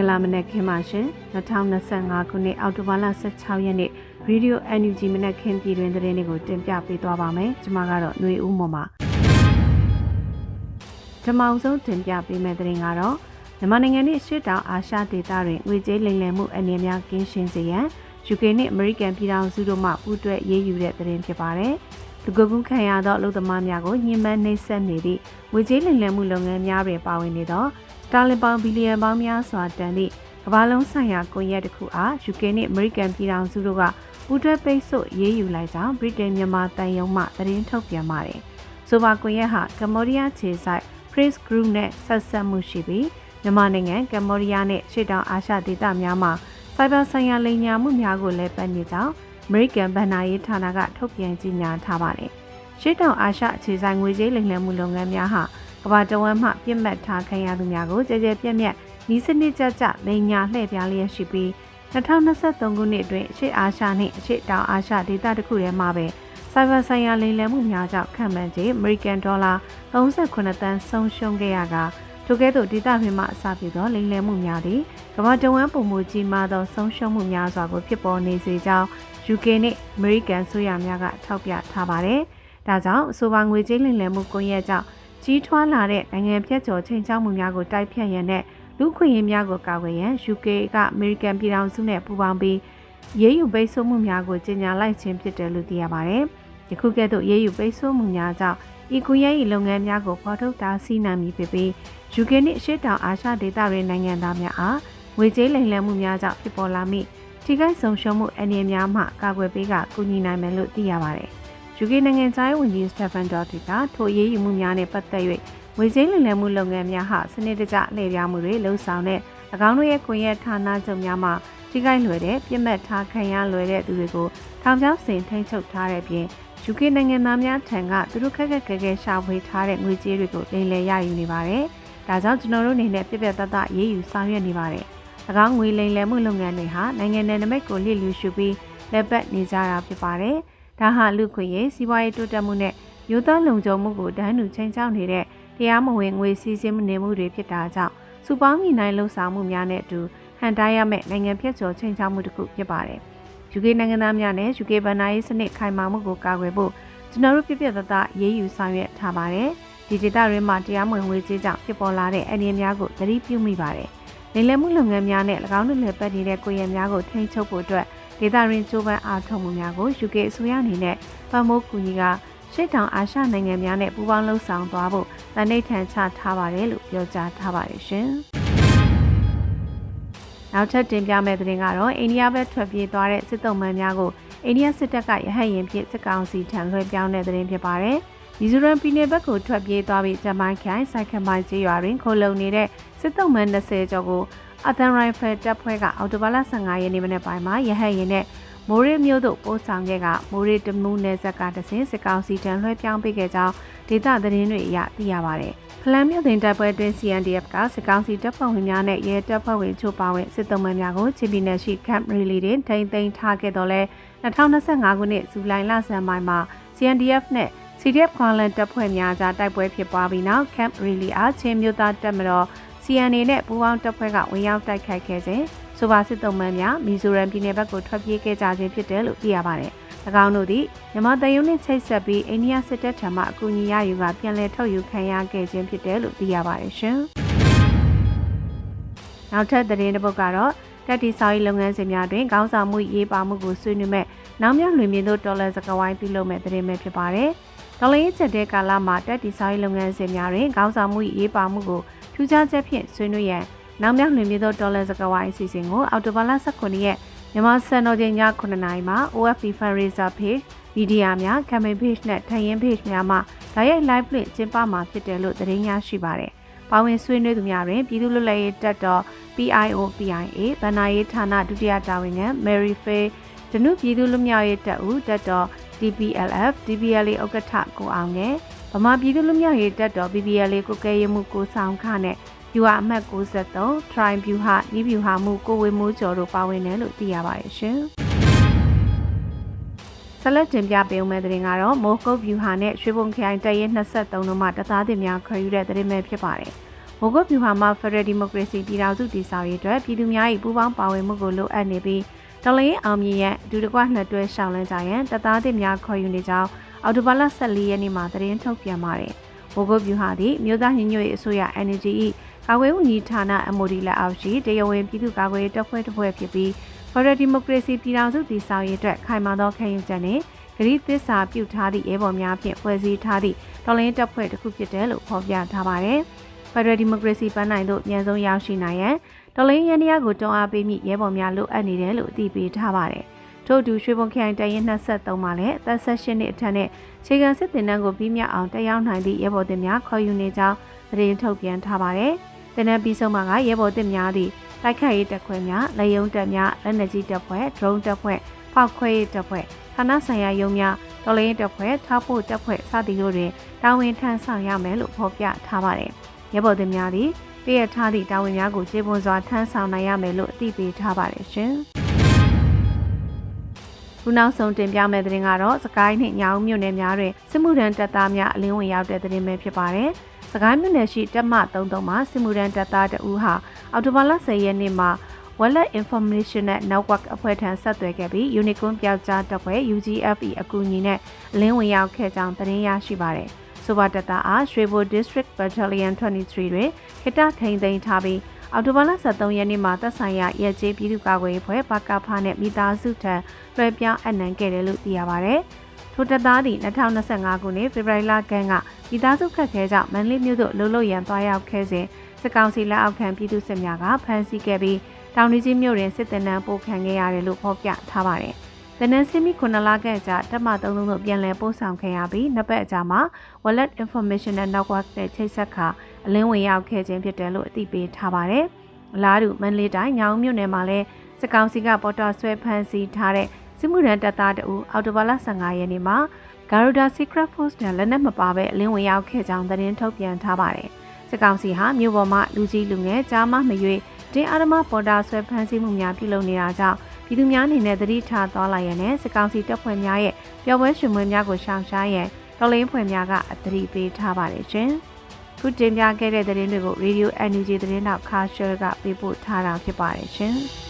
္ဂလာမနက်ခင်းပါရှင်2025ခုနှစ်အောက်တိုဘာလ16ရက်နေ့ရေဒီယို NUG မနက်ခင်းပြည်တွင်သတင်းတွေကိုတင်ပြပေးသွားပါမယ်ကျွန်မကတော့ຫນွေဦးမော်ပါဓမ္မအောင်ဆုံးတင်ပြပေးမယ့်သတင်းကတော့မြန်မာနိုင်ငံနဲ့ရှစ်တောင်အာရှဒေသတွင်ငွေကြေးလိမ်လည်မှုအနေအများကင်းရှင်းစေရန် UK နဲ့ American ပြည်ထောင်စုတို့မှပူးတွဲရေးယူတဲ့သတင်းဖြစ်ပါတယ်လူကကူးခံရသောအလုပ်သမားများကိုညှဉ်းပန်းနှိပ်စက်နေသည့်ငွေကြေးလိမ်လည်မှုလုပ်ငန်းများတွင်ပါဝင်နေသောစ တာလင်ပေါင်ဘီလီယံပေါင်းများစွာတန်သည့်ကမ္ဘာလုံးဆိုင်ရာကွန်ရက်တစ်ခုအား UK နှင့် American ပြည်ထောင်စုတို့ကပူးတွဲပိတ်ဆို့ရေးယူလိုက်ကြောင်း Britain မြန်မာတန်ယုံမှသတင်းထုတ်ပြန်ပါတယ်။ဆိုပါကွန်ရက်ဟာကမ္ဘောဒီးယားခြေဆိုင် Praise Group နဲ့ဆက်ဆက်မှုရှိပြီးမြန်မာနိုင်ငံကမ္ဘောဒီးယားနဲ့ရှေ့တောင်အာရှဒေသများမှာစိုက်ဘာဆိုင်ရာလိမ်ညာမှုများကိုလည်းပတ်နေကြောင်း American ဗန်နာရေးဌာနကထုတ်ပြန်ကြေညာထားပါတယ်။ရှေ့တောင်အာရှအခြေဆိုင်ငွေကြေးလိမ်လည်မှုလုပ်ငန်းများဟာ ကမ္ဘာတဝန်းမှပြစ်မှတ်ထားခံရသူများကိုကြဲကြဲပြက်ပြက်နီးစနစ်ကြကြလိန်ညာလှည့်ပြားလျက်ရှိပြီး2023ခုနှစ်အတွင်းအရှေ့အာရှနှင့်အရှေ့တောင်အာရှဒေသတစ်ခုထဲမှာပဲစိုက်ဘာဆိုင်ရာလိမ်လည်မှုများကြောင့်ခံမှန်းခြေ American Dollar 38သန်းဆုံးရှုံးခဲ့ရကထိုကဲ့သို့ဒေသတွင်းမှအစပြုသောလိမ်လည်မှုများသည်ကမ္ဘာတဝန်းပုံမူကြီးမားသောဆုံးရှုံးမှုများစွာကိုဖြစ်ပေါ်နေစေကြောင်း UK နှင့် American ဆိုရများကထောက်ပြထားပါတယ်။ဒါကြောင့်အဆိုပါငွေကြေးလိမ်လည်မှုကွန်ရက်ကြောင့် ကြီးထွားလာတဲ့နိုင်ငံပြည့်ကျော်ချိန်ချောက်မှုများကိုတိုက်ဖြတ်ရန်နဲ့လူခွင့်ရေးများကိုကာကွယ်ရန် UK ကအမေရိကန်ပြည်ထောင်စုနဲ့ပူးပေါင်းပြီးရေးယူပိတ်ဆို့မှုများကိုကြီးညာလိုက်ခြင်းဖြစ်တယ်လို့သိရပါတယ်။ယခုကဲ့သို့ရေးယူပိတ်ဆို့မှုများကြောင့်ဤကွန်ရက်၏လုပ်ငန်းများကိုဖော်ထုတ်တာစီးနိုင်မည်ဖြစ်ပြီး UK နှင့်အရှေ့တောင်အာရှဒေသတွင်နိုင်ငံသားများအားငွေကြေးလိမ်လည်မှုများကြောင့်ဖြစ်ပေါ်လာမည့်ထိခိုက်ဆုံးရှုံးမှုအနေများမှကာကွယ်ပေးကကူညီနိုင်မယ်လို့သိရပါတယ်။ UK နိုင်ငံသားရေးဝန်ကြီးစတက်ဖန်ဒေါ်တီကထိုအရေးယူမှုများနဲ့ပတ်သက်၍ငွေကြေးလိမ်လည်မှုလုပ်ငန်းများဟာစနစ်တကျလှည့်ပြားမှုတွေလှုံ့ဆော်တဲ့၎င်းတို့ရဲ့ကွန်ရက်ဌာနချုပ်များမှာထိခိုက်လွယ်တဲ့ပြစ်မှတ်ထားခံရလွယ်တဲ့သူတွေကိုထောင်ချောက်ဆင်ထိန်းချုပ်ထားတဲ့ပြင် UK နိုင်ငံသားများထံကသူတို့ခက်ခက်ခဲခဲရှာဖွေထားတဲ့ငွေကြေးတွေကိုလိမ်လည်ရယူနေပါတယ်။ဒါကြောင့်ကျွန်တော်တို့အနေနဲ့ပြပြတတ်တရေးယူဆောင်ရွက်နေပါတယ်။၎င်းငွေလိမ်လည်မှုလုပ်ငန်းတွေဟာနိုင်ငံ내နမိတ်ကိုလစ်လျူရှုပြီးလက်ပတ်နေကြတာဖြစ်ပါတယ်။ ဒါဟာလူခွေရေးစီးပွားရေးတိုးတက်မှုနဲ့မျိုးသားလုံခြုံမှုကိုတန်းတူချိန်ချောက်နေတဲ့တရားမဝင်ငွေစည်းစိမ်နေမှုတွေဖြစ်တာကြောင့်စုပေါင်းညီနိုင်လှုပ်ဆောင်မှုများနဲ့အတူဟန်တားရမယ့်နိုင်ငံဖြတ်ကျော်ချိန်ချောက်မှုတစ်ခုဖြစ်ပါတယ်။ UK နိုင်ငံသားများနဲ့ UK ဗန်နာရေးစနစ်ခိုင်မာမှုကိုကာကွယ်ဖို့ကျွန်တော်တို့ပြပြသသားရေးယူဆောင်ရွက်ထားပါတယ်။ဒီဒေသတွေမှာတရားမဝင်ငွေကြေးကြောင့်ဖြစ်ပေါ်လာတဲ့အနေအများကိုသတိပြုမိပါတယ်။လိမ်လည်မှုလုပ်ငန်းများနဲ့၎င်းတို့လည်းပတ်နေတဲ့ကိုယ်ရများကိုထိန်းချုပ်ဖို့အတွက် ဒေသရင်းကျိုးပန်းအားထုတ်မှုများကို UK အစိုးရအနေနဲ့ပံ့ပိုးကူညီကရှေ့တောင်အာရှနိုင်ငံများနဲ့ပူးပေါင်းလှုပ်ဆောင်သွားဖို့တန်ဋိဌာန်ချထားပါတယ်လို့ပြောကြားထားပါတယ်ရှင်။နောက်ထပ်တင်ပြမယ့်သတင်းကတော့အိန္ဒိယဘက်ထွက်ပြေးသွားတဲ့စစ်တုံးမှန်များကိုအိန္ဒိယစစ်တပ်ကရဟတ်ရင်ဖြင့်စစ်ကောင်စီထံလွှဲပြောင်းတဲ့သတင်းဖြစ်ပါတယ်။မီဇိုရမ်ပြည်နယ်ဘက်ကိုထွက်ပြေးသွားပြီးဂျမိုင်းခိုင်စိုက်ခမိုင်ကျေးရွာတွင်ခိုလုံနေတဲ့စစ်တုံးမှန်20ကျော်ကို အသန်ရိုင်ဖယ်တပ်ဖွဲ့ကအော်တိုဘာလ15ရက်နေ့မနေ့ပိုင်းမှာရဟတ်ရင်နဲ့မိုးရီမျိုးတို့ပို့ဆောင်ခဲ့ကမိုးရီတမူးနယ်ဇက်ကတဆင်စစ်ကောင်စီတန်းလွှဲပြောင်းပေးခဲ့ကြောင်းဒေသသတင်းတွေအရသိရပါတယ်။ဖလန်မြို့တင်တပ်ဖွဲ့တွင် CNDF ကစစ်ကောင်စီတပ်ဖွဲ့ဝင်များနဲ့ရဲတပ်ဖွဲ့ဝင်ချို့ပါဝင်စစ်သုံးမှများကိုချင်းပြည်နယ်ရှိ Camp Rally တွင်ထိန်းသိမ်းထားခဲ့တော့လဲ2025ခုနှစ်ဇူလိုင်လဆန်းပိုင်းမှာ CNDF နဲ့ CDF ခွန်လန်တပ်ဖွဲ့များကြားတိုက်ပွဲဖြစ်ပွားပြီးနောက် Camp Rally အားချင်းမြို့သားတပ်မတော် CNA နဲ့ပူးပေါင်းတပ်ဖွဲ့ကဝင်ရောက်တိုက်ခိုက်ခဲ့စဉ်ဆိုပါစစ်တုံးမှန်များမီဇိုရမ်ပြည်နယ်ဘက်ကိုထွက်ပြေးခဲ့ကြခြင်းဖြစ်တယ်လို့သိရပါတယ်။၎င်းတို့သည်မြန်မာတရုံနှင့်ချိတ်ဆက်ပြီးအိန္ဒိယစစ်တပ်ထံမှအကူအညီရယူကပြန်လည်ထုတ်ယူခံရခဲ့ခြင်းဖြစ်တယ်လို့သိရပါတယ်ရှင်။နောက်ထပ်သတင်းတစ်ပုဒ်ကတော့တက်တီဆောင်ရေးလုပ်ငန်းစဉ်များတွင်ခေါင်းဆောင်မှုရေးပါမှုကိုဆွေးနွေးမဲ့နောက်မြောက်လွင်မြင့်တို့ဒေါ်လာစကဝိုင်းပြုလုပ်မဲ့သတင်းပဲဖြစ်ပါတယ်။ဒေါ်လာရေးချက်တဲ့ကာလမှာတက်တီဆောင်ရေးလုပ်ငန်းစဉ်များတွင်ခေါင်းဆောင်မှုရေးပါမှုကို ထူးခြားချက်ဖြင့်ဆွေးနွေးရန်နောက်မြောက်လွင်မြေသောဒေါ်လာစကဝိုင်းအစီအစဉ်ကိုအော်တိုဘာလ19ရက်မြန်မာစံတော်ချိန်ည9:00နာရီမှာ OFP Fundraiser Page မီဒီယာများ Campaign Page နဲ့ထိုင်ရင် Page များမှာဓာတ်ရိုက် live လွှင့်ကျင်းပမှာဖြစ်တယ်လို့သတင်းရရှိပါတယ်။ပါဝင်ဆွေးနွေးသူများတွင်ပြည်သူ့လွတ်လပ်ရေးတပ်တော် PIO PIA ဗန္နာရေးဌာနဒုတိယတာဝန်ခံ Mary Faye ဒနုပြည်သူ့လွတ်မြောက်ရေးတပ်ဦးတပ်တော် DPLF DPLA ဥက္ကဋ္ဌကိုအောင်ငယ် ဗမာပြည်သူ့လူမျိုးရေးတပ်တော် BBL ကိုကဲရမှုကိုဆောင်ခနဲ့ယူဟာအမှတ်63 Tri ဗျူဟာဤဗျူဟာမှုကိုဝေမိုးကျော်တို့ပါဝင်တယ်လို့သိရပါတယ်ရှင်။ဆက်လက်တင်ပြပေးဦးမယ့်သတင်းကတော့မိုးကုတ်ဗျူဟာနဲ့ရွှေဘုံခရိုင်တရဲ23တို့မှတသားတင်များခွဲယူတဲ့သတင်းပဲဖြစ်ပါတယ်။မိုးကုတ်ပြူဟာမှာ Federal Democracy ပြည်ထောင်စုတည်ဆောက်ရေးအတွက်ပြည်သူများ၏ပူးပေါင်းပါဝင်မှုကိုလိုအပ်နေပြီးတော်လှန်ရေးအောင်မြင်ရန်အတူတကွလှည့်တွဲရှောင်လန်းကြရန်တပ်သားသစ်များခေါ်ယူနေကြောင်း အော်တိုဘာလ14ရက်နေ့မှာသတင်းထုတ်ပြန်ပါတယ်။မိုးကုတ်ပြူဟာသည်မြို့သားညီညွတ်ရေးအစိုးရ NGO ၏ကာကွယ်ဝန်ကြီးဌာန MOD လက်အောက်ရှိတရားဝင်ပြည်သူ့ကာကွယ်ရေးတပ်ဖွဲ့တစ်ဖွဲ့ဖြစ်ပြီး Federal Democracy ပြည်ထောင်စုတည်ဆောက်ရေးအတွက်ခိုင်မာသောခံယူချက်နဲ့ဂရီသစ္စာပြုထားသည့်ရဲဘော်များဖြင့်ဖွဲ့စည်းထားသည့်တော်လှန်ရေးတပ်ဖွဲ့တစ်ခုဖြစ်တယ်လို့ဖော်ပြထားပါတယ်။ Federal Democracy ပန်းနိုင်သို့အမြန်ဆုံးရောက်ရှိနိုင်ရန်တော်လှန်ရေးရန်တရားကိုတွန်းအားပေးမိရဲဘော်များလိုအပ်နေတယ်လို့အသိပေးထားပါတယ်။ ထို့အတူရွှေဘုံခရိုင်တရင်23မှာလည်းအသက်16နှစ်အထက်နဲ့ခြေခံစစ်တင်တန်းကိုပြီးမြတ်အောင်တက်ရောက်နိုင်သည့်ရဲဘော်တင်များခေါ်ယူနေကြောင်းသတင်းထုတ်ပြန်ထားပါတယ်။တင်နန်းပြီးဆုံးမှာကရဲဘော်တင်များသည့်တိုက်ခိုက်ရေးတပ်ခွဲများ၊လက်ယုံတပ်များ၊လက်နက်ကြီးတပ်ဖွဲ့၊ဒရုန်းတပ်ဖွဲ့၊ဖောက်ခွဲရေးတပ်ဖွဲ့ဌာနဆိုင်ရာရုံးများတော်လိုင်းတပ်ဖွဲ့ထောက်ဖို့တပ်ဖွဲ့စသည်တို့တွင်တာဝန်ထမ်းဆောင်ရမယ်လို့ဖော်ပြထားပါတယ်။ရဲဘော်တင်များသည်ပြည့်ရထားသည့်တာဝန်များကိုကျေပွန်စွာထမ်းဆောင်နိုင်ရမယ်လို့အသိပေးထားပါတယ်ရှင်။ခု နောက်ဆုံးတင်ပြမယ့်သတင်းကတော့စကိုင်းနှင့်ညောင်မြို့နယ်များတွင်စစ်မှုထမ်းတပ်သားများအလင်းဝင်ရောက်တဲ့သတင်းပဲဖြစ်ပါတယ်။စကိုင်းမြို့နယ်ရှိတပ်မ33မှာစစ်မှုထမ်းတပ်သားတဦးဟာအော်တိုဘာလ10ရက်နေ့မှာ Wallet Information Network အဖွဲ့ထံဆက်သွယ်ခဲ့ပြီး Unicorn ပြောက်ကြားတပ်ဖွဲ့ UGFE အကူအညီနဲ့အလင်းဝင်ရောက်ခဲ့ကြောင်းသတင်းရရှိပါတယ်။ဆိုပါတပ်သားအားရွှေဘို District Battalion 23တွင်ခိတထိန်သိမ်းထားပြီး အော်တိုဘာလ23ရက်နေ့မှာသက်ဆိုင်ရာရဲကျေးပြည်သူ့ကာကွယ်ရေးဖွဲ့ပါကဖားနဲ့မိသားစုထံလွှဲပြောင်းအနံခဲ့တယ်လို့သိရပါဗျ။ထိုတပ်သားသည်2025ခုနှစ်ဖေဖော်ဝါရီလကန်းကမိသားစုခက်ခဲကြောင့်မန္တလေးမြို့သို့လှုပ်လှုပ်ရန်သွားရောက်ခဲ့စဉ်စစ်ကောင်စီလက်အောက်ခံပြည်သူစစ်များကဖမ်းဆီးခဲ့ပြီးတောင်ရီကြီးမြို့တွင်စစ်တပ်နှံပို့ခံခဲ့ရတယ်လို့ဖော်ပြထားပါတယ်။ တနန်စင်မီခုနလကကြာတပ်မ33တို့ပြန်လည်ပို့ဆောင်ခဲ့ရပြီးနှစ်ပတ်အကြာမှာ Wallet Information Network နဲ့ချိတ်ဆက်ခါအလင်းဝင်ရောက်ခဲ့ခြင်းဖြစ်တယ်လို့အသိပေးထားပါတယ်။အလားတူမန္တလေးတိုင်းညောင်မြို့နယ်မှာလည်းစစ်ကောင်စီကပေါ်တာဆွဲဖမ်းဆီးထားတဲ့စစ်မှုထမ်းတပ်သားတဦးအော်တိုဘာလ15ရက်နေ့မှာ Garuda Secret Force နဲ့လက်နက်မပါဘဲအလင်းဝင်ရောက်ခဲ့ကြောင်းသတင်းထုတ်ပြန်ထားပါတယ်။စစ်ကောင်စီဟာမြို့ပေါ်မှာလူကြီးလူငယ်ကြားမမရွေတင်းအာရမပေါ်တာဆွဲဖမ်းဆီးမှုများပြုလုပ်နေတာကြောင့် ပြည်သူများအနေနဲ့သတိထားသွားလိုက်ရတဲ့စစ်ကောင်စီတပ်ဖွဲ့များရဲ့ပျော်ပွဲရွှင်ပွဲများကိုရှောင်ရှားရန်တော်လိုင်းဖွဲ့များကအသတိပေးထားပါတယ်ရှင်။ခုတင်ပြခဲ့တဲ့သတင်းတွေကို Radio NUG သတင်းတော့ခါရှယ်ကပေးပို့ထားတာဖြစ်ပါတယ်ရှင်။